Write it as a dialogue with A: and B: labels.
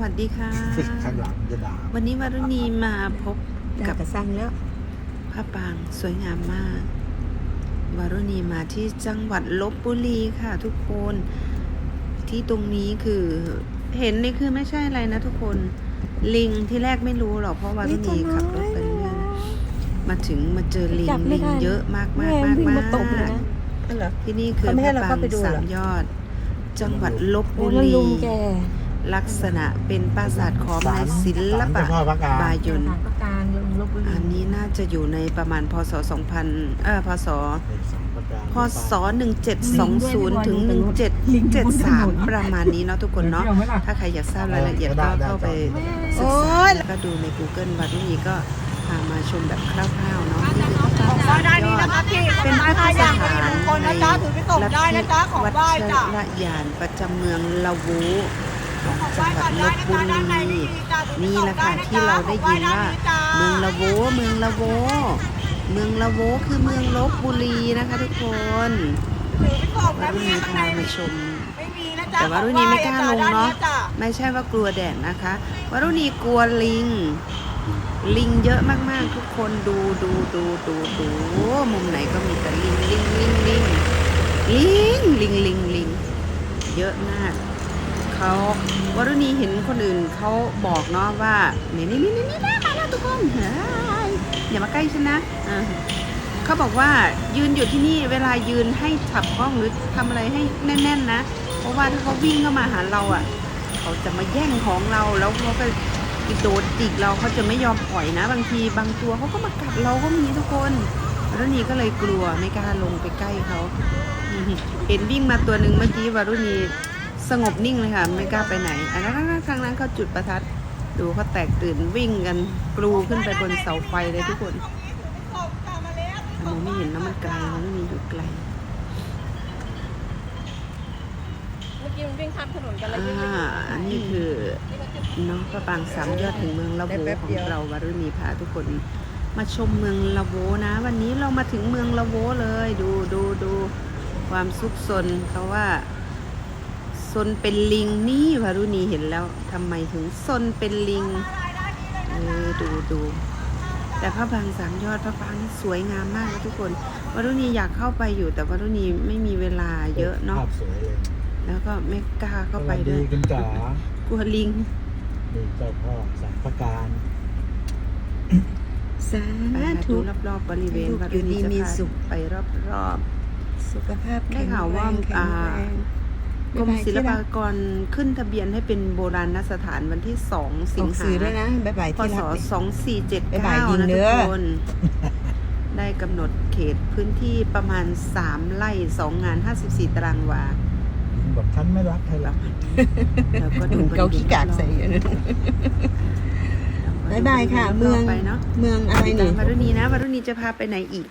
A: วัสดีค่ะ
B: ข้างหลังจะด่า
A: วันนี้วารุณีมาพบ
C: กั
A: กั
C: บบกระสังแล้ว
A: พระปรางสวยงามมาก วารุณีมาที่จังหวัดลบบุรีค่ะทุกคน ที่ตรงนี้คือเห็นนี่คือไม่ใช่อะไรนะทุกคน ลิงที่แรกไม่รู้หรอกเพราะวารุณีขับรถไปเรื่อยมาถึงมาเจอลิง
C: จับไม่
A: ลิง
C: ได้
A: เยอะมากมาก
C: แม่
A: มาก
C: วิ่ง
A: มา
C: มาตบเลย
A: ก
C: นะนั่นเหรอ
A: ที่นี่คือ
C: เขาไม่
A: พ
C: ให้
A: ระ
C: เรา
A: ปรา
C: เข้างไปดูเหรอ
A: สามยอด จังหวัดลบ
C: โอ้
A: บุ
C: มัน
A: รี
C: ลุงแก
A: ลักษณะเป็นปราสาทขอมในศิล
B: ศา
A: ปะ
B: เจ้าพ่อพระกา
A: บารยน
C: สถานประการลุงลบบุรี
A: อันนี้น่าจะอยู่ในประมาณพศ 2000 เออพศ
B: เป็นสองประการ
A: พศ 1720 ถึง 1773 ประมาณนี้เนาะทุกคนเนาะ ถ้าใครอยากทราบรายละเอียดก็เข้าไปศึกษาแล้วก็ดูใน Google วัดนี้ก็พามาชมแบบคร่าวๆเนาะนี่คือพระปราง
D: ไหว้
A: สาม
D: ได้
A: ย
D: นี่
A: อ
D: นะ
A: ด
D: คะพี่
A: เป็นพุทธ
D: ใคร
A: ส
D: อยาก
A: ถา
D: เป็น
A: น
D: มงคล
A: ใน
D: นะจ๊ะถือไปส่ง
A: ลัท
D: ได้
A: ธิ
D: นะจ๊ะของ
A: วัด
D: ไหว้
A: ช
D: จ้ะ
A: ระยานประจำเมืองละวูของ
D: ของ
A: จั
D: ไหว้
A: งหวั
D: ก่อ
A: ด
D: น
A: ล
D: ได้
A: บ
D: นะ
A: บุ
D: จ๊ะด้านใน
A: รี
D: นี่จ้ะถือไป
A: นี่
D: ส่ง
A: แหละค่ะที่เราได้ยินว่าเมืองละโวเมืองละโว เมืองละโวคือเมืองลบบุรีนะคะทุกคน
D: ถือไปส่ง
A: วา
D: นะ
A: รุ
D: พี่
A: ณี
D: ข้
A: พามาชม
D: ไม่มีนะจ๊ะ
A: แต่ว่ารุณีไม่กล้าลงเนาะ
D: ไม่
A: ใช่ว่ากลัวแดดนะคะว่ารุณีกลัวลิง ลิงเยอะมากๆทุกคนดูดูดูดูดูมุมไหนก็มีแต่ลิงลิงลิงลิงลิงลิงลิงลิงเยอะมาก เขาวารุณีเห็นคนอื่นเขาบอกเนาะว่านี่นี่นี่นี่นี่มาแล้วทุกคนอย่ามาใกล้ฉันนะเขาบอกว่ายืนอยู่ที่นี่เวลายืนให้ฉับกล้องหรือทำอะไรให้แน่น ๆ นะ เพราะว่าถ้าเขาวิ่งเข้ามาหาเราอะ เขาจะมาแย่งของเราแล้วเขาก็กระโดดจิกเราเขาจะไม่ยอมปล่อยนะ บางทีบางตัวเขาก็มากัดเราก็มีทุกคนวารุณีก็เลยกลัวไม่กล้าลงไปใกล้เขา เห็นวิ่งมาตัวหนึ่งเมื่อกี้วารุณี สงบนิ่งเลยค่ะ ไม่กล้าไปไหนอันนั้นครั้งนั้นเขาจุดประทัด ดูเขาแตกตื่นวิ่งกันกลูขึ้นไปบนเสาไฟเลยทุกคน
D: ถือไปส่งจ้ะมาแล้ว
A: มองไม่เห็นนะมันไกลวารุณีอยู่ไกล
D: เมื่อกี้มันวิ่งข้ามถนนกันแล้ว
A: อ่าอันนี้คือเนาะพระปรางสามยอดถึงเมืองละโวของเราวารุณีพาทุกคนมาชมเมืองละโวนะ วันนี้เรามาถึงเมืองละโวเลย ดูดูดูความซุกซนเขาว่า ซนเป็นลิงนี่วารุณีเห็นแล้วทำไมถึงซนเป็นลิงเออดูดูแต่พระปรางสามยอดพระปรางสวยงามมากนะทุกคนวารุณีอยากเข้าไปอยู่ แต่วารุณีไม่มีเวลาเยอะเนาะ
B: ภาพสวยเลย
A: แล้วก็ไม่กล้าเข้าไป
B: สวัส
A: ด้วย
B: คุณจ๋าก
A: ลัวลิง
B: นี่เจ้าพ่อสามประการ
C: สา
A: ไปหา
C: ธุ
A: ดูรอบๆบริเวณ
C: ให้ลูก
A: วัด
C: อยู่ดี
A: จะ
C: มี
A: พา
C: สุข
A: ไปรอบ
C: สุขภาพ
A: ได้
C: แข็ง
A: ข่าว
C: แร
A: ว่า
C: งแข็ง
A: อ่า
C: แรง
A: ๆ กรมศิลปากรขึ้นทะเบียนให้เป็นโบราณสถานวันที่2
C: อ
A: สิ
C: องก
A: หา
C: สื่อด้วยนะบ๊ายบาย
A: พ
C: ที่
A: ศ
C: รักเนี่ยบ๊ายบายยิ
A: 2479
C: ง
A: นะ
C: เด้
A: ทุก
C: อ
A: คนได้กำหนดเขตพื้นที่ประมาณ3ไร่2งาน54ตารางวา
B: บอกฉันไม่รักเธอหรอก
A: แล้วก็ดู
C: เหมือนเกาขี้กากใส่อยู่นะบ๊ายบายค่ะ เมือง
A: ไปเนาะ
C: เมืองอะไร
A: ติด
C: เนี่
A: ตายมวารุณีนะวารุณีจะพาไปไหนอีก